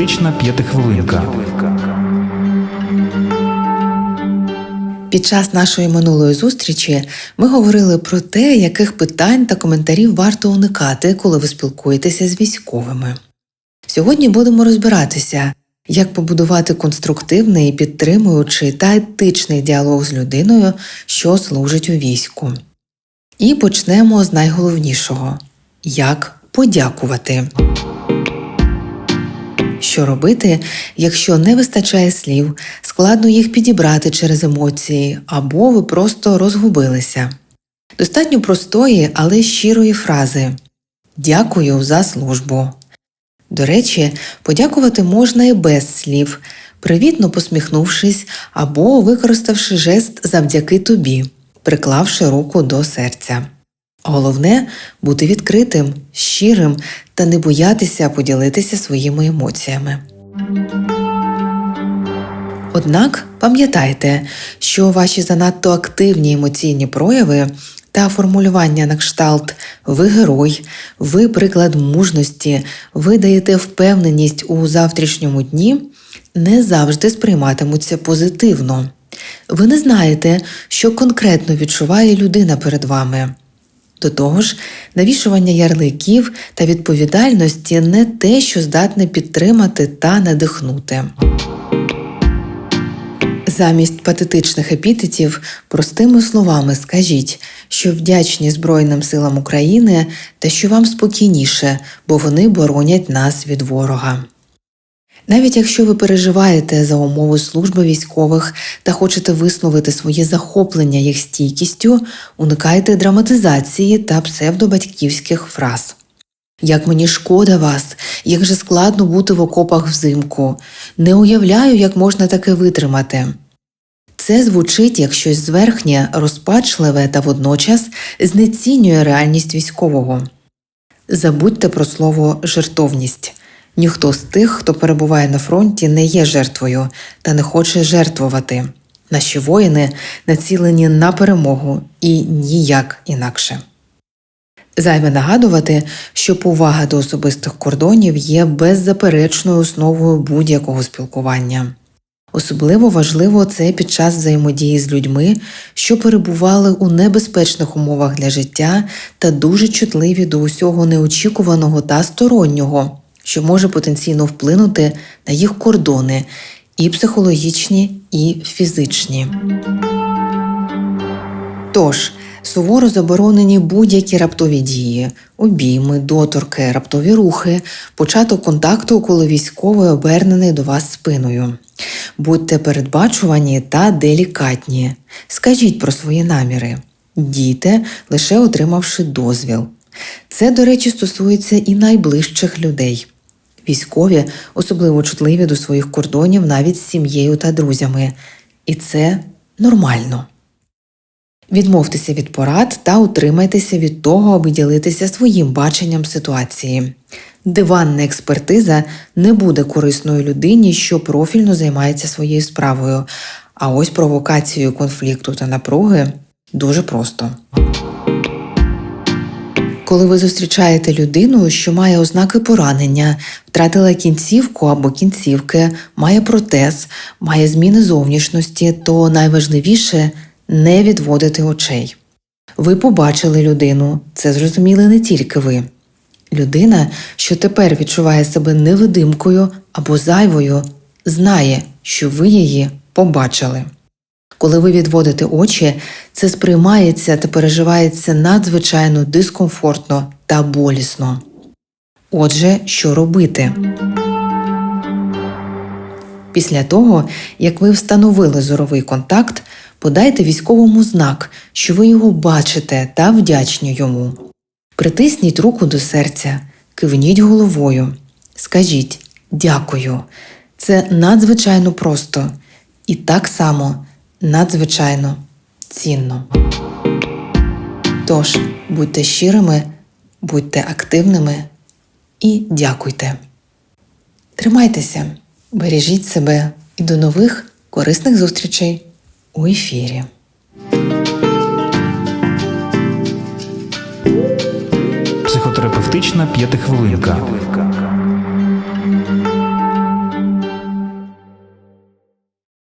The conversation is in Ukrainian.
Психотерапевтична п'ятихвилинка. Під час нашої минулої зустрічі ми говорили про те, яких питань та коментарів варто уникати, коли ви спілкуєтеся з військовими. Сьогодні будемо розбиратися, як побудувати конструктивний, підтримуючий та етичний діалог з людиною, що служить у війську. І почнемо з найголовнішого як подякувати. Що робити, якщо не вистачає слів, складно їх підібрати через емоції, або ви просто розгубилися? Достатньо простої, але щирої фрази Дякую за службу. До речі, подякувати можна і без слів, привітно посміхнувшись або використавши жест завдяки тобі, приклавши руку до серця. Головне бути відкритим, щирим та не боятися поділитися своїми емоціями. Однак пам'ятайте, що ваші занадто активні емоційні прояви та формулювання на кшталт ви герой, ви приклад мужності, ви даєте впевненість у завтрашньому дні не завжди сприйматимуться позитивно. Ви не знаєте, що конкретно відчуває людина перед вами. До того ж, навішування ярликів та відповідальності не те, що здатне підтримати та надихнути. Замість патетичних епітетів простими словами скажіть, що вдячні Збройним силам України та що вам спокійніше, бо вони боронять нас від ворога. Навіть якщо ви переживаєте за умови служби військових та хочете висловити своє захоплення їх стійкістю, уникайте драматизації та псевдобатьківських фраз. Як мені шкода вас, як же складно бути в окопах взимку. Не уявляю, як можна таке витримати. Це звучить як щось зверхнє, розпачливе та водночас знецінює реальність військового. Забудьте про слово жертовність. Ніхто з тих, хто перебуває на фронті, не є жертвою та не хоче жертвувати. Наші воїни націлені на перемогу і ніяк інакше. Займе нагадувати, що повага до особистих кордонів є беззаперечною основою будь-якого спілкування. Особливо важливо це під час взаємодії з людьми, що перебували у небезпечних умовах для життя та дуже чутливі до усього неочікуваного та стороннього, що може потенційно вплинути на їх кордони, і психологічні, і фізичні. Тож, суворо заборонені будь-які раптові дії, обійми, доторки, раптові рухи, початок контакту, коли військовий обернений до вас спиною. Будьте передбачувані та делікатні. Скажіть про свої наміри. Дійте, лише отримавши дозвіл. Це, до речі, стосується і найближчих людей. Військові особливо чутливі до своїх кордонів навіть з сім'єю та друзями. І це нормально. Відмовтеся від порад та утримайтеся від того, аби ділитися своїм баченням ситуації. Диванна експертиза не буде корисною людині, що профільно займається своєю справою, а ось провокацією конфлікту та напруги дуже просто. Коли ви зустрічаєте людину, що має ознаки поранення, втратила кінцівку або кінцівки, має протез, має зміни зовнішності, то найважливіше не відводити очей. Ви побачили людину, це зрозуміли не тільки ви. Людина, що тепер відчуває себе невидимкою або зайвою, знає, що ви її побачили. Коли ви відводите очі, це сприймається та переживається надзвичайно дискомфортно та болісно. Отже, що робити? Після того, як ви встановили зоровий контакт, подайте військовому знак, що ви його бачите та вдячні йому. Притисніть руку до серця, кивніть головою, скажіть дякую. Це надзвичайно просто і так само надзвичайно цінно. Тож, будьте щирими, будьте активними і дякуйте. Тримайтеся, бережіть себе і до нових корисних зустрічей у ефірі. Психотерапевтична п'ятихвилинка.